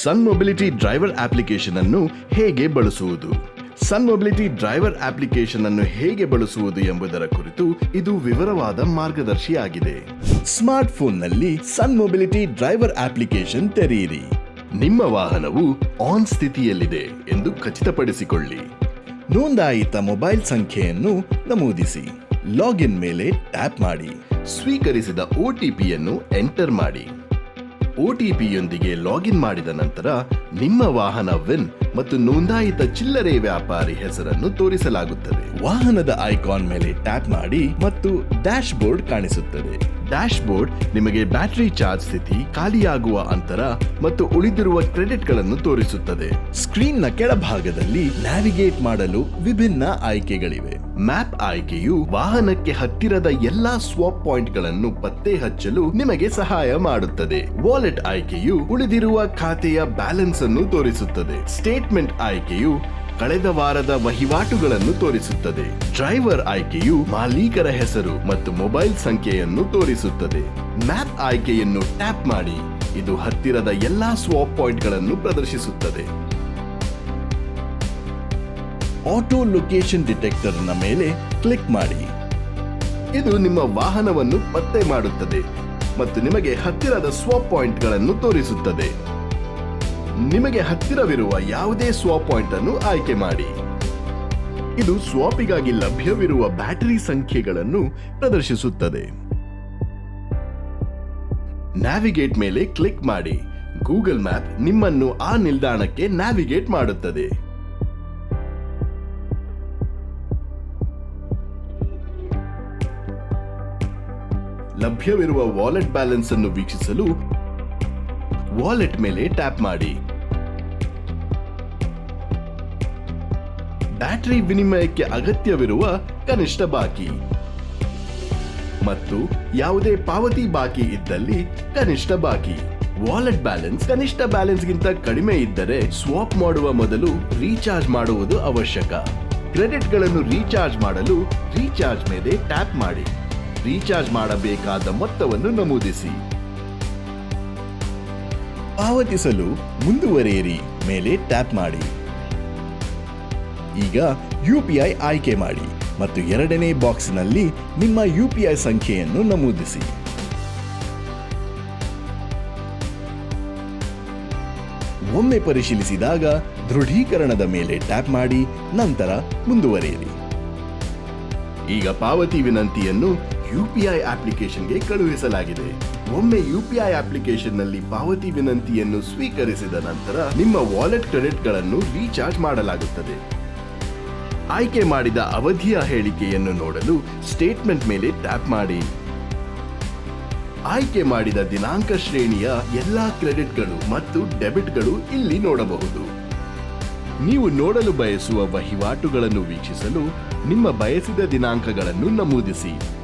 ಸನ್ mobility driver application ಅನ್ನು ಹೇಗೆ ಬಳಸುವುದು? ಸನ್ ಮೊಬಿಲಿಟಿ ಡ್ರೈವರ್ ಅಪ್ಲಿಕೇಶನ್ ಅನ್ನು ಹೇಗೆ ಬಳಸುವುದು ಎಂಬುದರ ಕುರಿತು ಇದು ವಿವರವಾದ ಮಾರ್ಗದರ್ಶಿಯಾಗಿದೆ. ಸ್ಮಾರ್ಟ್ ಫೋನ್ನಲ್ಲಿ ಸನ್ ಮೊಬಿಲಿಟಿ ಡ್ರೈವರ್ ಅಪ್ಲಿಕೇಶನ್ ತೆರೆಯಿರಿ. ನಿಮ್ಮ ವಾಹನವು ಆನ್ ಸ್ಥಿತಿಯಲ್ಲಿದೆ ಎಂದು ಖಚಿತಪಡಿಸಿಕೊಳ್ಳಿ. ನೋಂದಾಯಿತ ಮೊಬೈಲ್ ಸಂಖ್ಯೆಯನ್ನು ನಮೂದಿಸಿ. ಲಾಗಿನ್ ಮೇಲೆ ಟ್ಯಾಪ್ ಮಾಡಿ. ಸ್ವೀಕರಿಸಿದ ಒಟಿಪಿಯನ್ನು ಎಂಟರ್ ಮಾಡಿ. ಒಟಿಪಿಯೊಂದಿಗೆ ಲಾಗಿನ್ ಮಾಡಿದ ನಂತರ ನಿಮ್ಮ ವಾಹನ ವಿನ್ ಮತ್ತು ನೋಂದಾಯಿತ ಚಿಲ್ಲರೆ ವ್ಯಾಪಾರಿ ಹೆಸರನ್ನು ತೋರಿಸಲಾಗುತ್ತದೆ. ವಾಹನದ ಐಕಾನ್ ಮೇಲೆ ಟ್ಯಾಪ್ ಮಾಡಿ ಮತ್ತು ಡ್ಯಾಶ್ ಬೋರ್ಡ್ ಕಾಣಿಸುತ್ತದೆ. ಡ್ಯಾಶ್ ಬೋರ್ಡ್ ನಿಮಗೆ ಬ್ಯಾಟರಿ ಚಾರ್ಜ್ ಸ್ಥಿತಿ, ಖಾಲಿಯಾಗುವ ಅಂತರ ಮತ್ತು ಉಳಿದಿರುವ ಕ್ರೆಡಿಟ್ಗಳನ್ನು ತೋರಿಸುತ್ತದೆ. ಸ್ಕ್ರೀನ್ನ ಕೆಳಭಾಗದಲ್ಲಿ ನ್ಯಾವಿಗೇಟ್ ಮಾಡಲು ವಿಭಿನ್ನ ಆಯ್ಕೆಗಳಿವೆ. ಮ್ಯಾಪ್ ಆಯ್ಕೆಯು ವಾಹನಕ್ಕೆ ಹತ್ತಿರದ ಎಲ್ಲಾ ಸ್ವಾಪ್ ಪಾಯಿಂಟ್ಗಳನ್ನು ಪತ್ತೆ ಹಚ್ಚಲು ನಿಮಗೆ ಸಹಾಯ ಮಾಡುತ್ತದೆ. ವಾಲೆಟ್ ಆಯ್ಕೆಯು ಉಳಿದಿರುವ ಖಾತೆಯ ಬ್ಯಾಲೆನ್ಸ್ ಅನ್ನು ತೋರಿಸುತ್ತದೆ. ಸ್ಟೇಟ್ಮೆಂಟ್ ಆಯ್ಕೆಯು ಕಳೆದ ವಾರದ ವಹಿವಾಟುಗಳನ್ನು ತೋರಿಸುತ್ತದೆ. ಡ್ರೈವರ್ ಆಯ್ಕೆಯು ಮಾಲೀಕರ ಹೆಸರು ಮತ್ತು ಮೊಬೈಲ್ ಸಂಖ್ಯೆಯನ್ನು ತೋರಿಸುತ್ತದೆ. ಮ್ಯಾಪ್ ಆಯ್ಕೆಯನ್ನು ಟ್ಯಾಪ್ ಮಾಡಿ. ಇದು ಹತ್ತಿರದ ಎಲ್ಲಾ ಸ್ವಾಪ್ ಪಾಯಿಂಟ್ಗಳನ್ನು ಪ್ರದರ್ಶಿಸುತ್ತದೆ. ಆಟೋ ಲೊಕೇಶನ್ ಡಿಟೆಕ್ಟರ್ನ ಮೇಲೆ ಕ್ಲಿಕ್ ಮಾಡಿ. ಇದು ನಿಮ್ಮ ವಾಹನವನ್ನು ಪತ್ತೆ ಮಾಡುತ್ತದೆ ಮತ್ತು ನಿಮಗೆ ಹತ್ತಿರದ ಸ್ವಾಪ್ ಪಾಯಿಂಟ್ಗಳನ್ನು ತೋರಿಸುತ್ತದೆ. ನಿಮಗೆ ಹತ್ತಿರವಿರುವ ಯಾವುದೇ ಸ್ವಾಪ್ ಪಾಯಿಂಟ್ ಅನ್ನು ಆಯ್ಕೆ ಮಾಡಿ. ಇದು ಸ್ವಾಪಿಗಾಗಿ ಲಭ್ಯವಿರುವ ಬ್ಯಾಟರಿ ಸಂಖ್ಯೆಗಳನ್ನು ಪ್ರದರ್ಶಿಸುತ್ತದೆ. ನ್ಯಾವಿಗೇಟ್ ಮೇಲೆ ಕ್ಲಿಕ್ ಮಾಡಿ. ಗೂಗಲ್ ಮ್ಯಾಪ್ ನಿಮ್ಮನ್ನು ಆ ನಿಲ್ದಾಣಕ್ಕೆ ನ್ಯಾವಿಗೇಟ್ ಮಾಡುತ್ತದೆ. ಲಭ್ಯವಿರುವ ವಾಲೆಟ್ ಬ್ಯಾಲೆನ್ಸ್ ಅನ್ನು ವೀಕ್ಷಿಸಲು ವಾಲೆಟ್ ಮೇಲೆ ಟ್ಯಾಪ್ ಮಾಡಿ. ಬ್ಯಾಟರಿ ವಿನಿಮಯಕ್ಕೆ ಅಗತ್ಯವಿರುವ ಕನಿಷ್ಠ ಬಾಕಿ. ಮತ್ತು ಯಾವುದೇ ಪಾವತಿ ಬಾಕಿ ಇದ್ದಲ್ಲಿ ಕನಿಷ್ಠ ಬಾಕಿ. ವಾಲೆಟ್ ಬ್ಯಾಲೆನ್ಸ್ ಕನಿಷ್ಠ ಬ್ಯಾಲೆನ್ಸ್ಗಿಂತ ಕಡಿಮೆ ಇದ್ದರೆ ಸ್ವಾಪ್ ಮಾಡುವ ಮೊದಲು ರೀಚಾರ್ಜ್ ಮಾಡುವುದು ಅವಶ್ಯಕ. ಕ್ರೆಡಿಟ್ಗಳನ್ನು ರೀಚಾರ್ಜ್ ಮಾಡಲು ರೀಚಾರ್ಜ್ ಮೇಲೆ ಟ್ಯಾಪ್ ಮಾಡಿ. ರೀಚಾರ್ಜ್ ಮಾಡಬೇಕಾದ ಮೊತ್ತವನ್ನು ನಮೂದಿಸಿ. ಪಾವತಿಸಲು ಮುಂದುವರಿಯಿರಿ. ಮೇಲೆ ಟ್ಯಾಪ್ ಮಾಡಿ. ಈಗ ಯುಪಿಐ ಆಯ್ಕೆ ಮಾಡಿ ಮತ್ತು ಎರಡನೇ ಬಾಕ್ಸ್ನಲ್ಲಿ ನಿಮ್ಮ ಯುಪಿಐ ಸಂಖ್ಯೆಯನ್ನು ನಮೂದಿಸಿ. ಒಮ್ಮೆ ಪರಿಶೀಲಿಸಿದಾಗ ದೃಢೀಕರಣದ ಮೇಲೆ ಟ್ಯಾಪ್ ಮಾಡಿ, ನಂತರ ಮುಂದುವರಿಯಿರಿ. ಈಗ ಪಾವತಿ ವಿನಂತಿಯನ್ನು ಯುಪಿಐ ಅಪ್ಲಿಕೇಶನ್ಗೆ ಕಳುಹಿಸಲಾಗಿದೆ. ಒಮ್ಮೆ ಯುಪಿಐ ಅಪ್ಲಿಕೇಶನ್ನಲ್ಲಿ ಪಾವತಿ ವಿನಂತಿಯನ್ನು ಸ್ವೀಕರಿಸಿದ ನಂತರ ನಿಮ್ಮ ವಾಲೆಟ್ ಕ್ರೆಡಿಟ್ಗಳನ್ನು ರೀಚಾರ್ಜ್ ಮಾಡಲಾಗುತ್ತದೆ. ಆಯ್ಕೆ ಮಾಡಿದ ಅವಧಿಯ ಹೇಳಿಕೆಯನ್ನು ನೋಡಲು ಸ್ಟೇಟ್ಮೆಂಟ್ ಮೇಲೆ ಟ್ಯಾಪ್ ಮಾಡಿ. ಆಯ್ಕೆ ಮಾಡಿದ ದಿನಾಂಕ ಶ್ರೇಣಿಯ ಎಲ್ಲಾ ಕ್ರೆಡಿಟ್ಗಳು ಮತ್ತು ಡೆಬಿಟ್ಗಳು ಇಲ್ಲಿ ನೋಡಬಹುದು. ನೀವು ನೋಡಲು ಬಯಸುವ ವಹಿವಾಟುಗಳನ್ನು ವೀಕ್ಷಿಸಲು ನಿಮ್ಮ ಬಯಸಿದ ದಿನಾಂಕಗಳನ್ನು ನಮೂದಿಸಿ.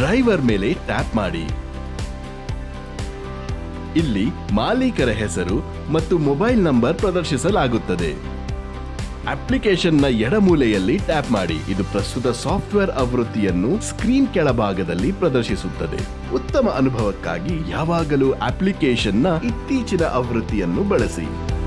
ಡ್ರೈವರ್ ಮೇಲೆ ಟ್ಯಾಪ್ ಮಾಡಿ. ಇಲ್ಲಿ ಮಾಲೀಕರ ಹೆಸರು ಮತ್ತು ಮೊಬೈಲ್ ನಂಬರ್ ಪ್ರದರ್ಶಿಸಲಾಗುತ್ತದೆ. ಅಪ್ಲಿಕೇಶನ್ನ ಎಡಮೂಲೆಯಲ್ಲಿ ಟ್ಯಾಪ್ ಮಾಡಿ. ಇದು ಪ್ರಸ್ತುತ ಸಾಫ್ಟ್ವೇರ್ ಆವೃತ್ತಿಯನ್ನು ಸ್ಕ್ರೀನ್ ಕೆಳಭಾಗದಲ್ಲಿ ಪ್ರದರ್ಶಿಸುತ್ತದೆ. ಉತ್ತಮ ಅನುಭವಕ್ಕಾಗಿ ಯಾವಾಗಲೂ ಅಪ್ಲಿಕೇಶನ್ನ ಇತ್ತೀಚಿನ ಆವೃತ್ತಿಯನ್ನು ಬಳಸಿ.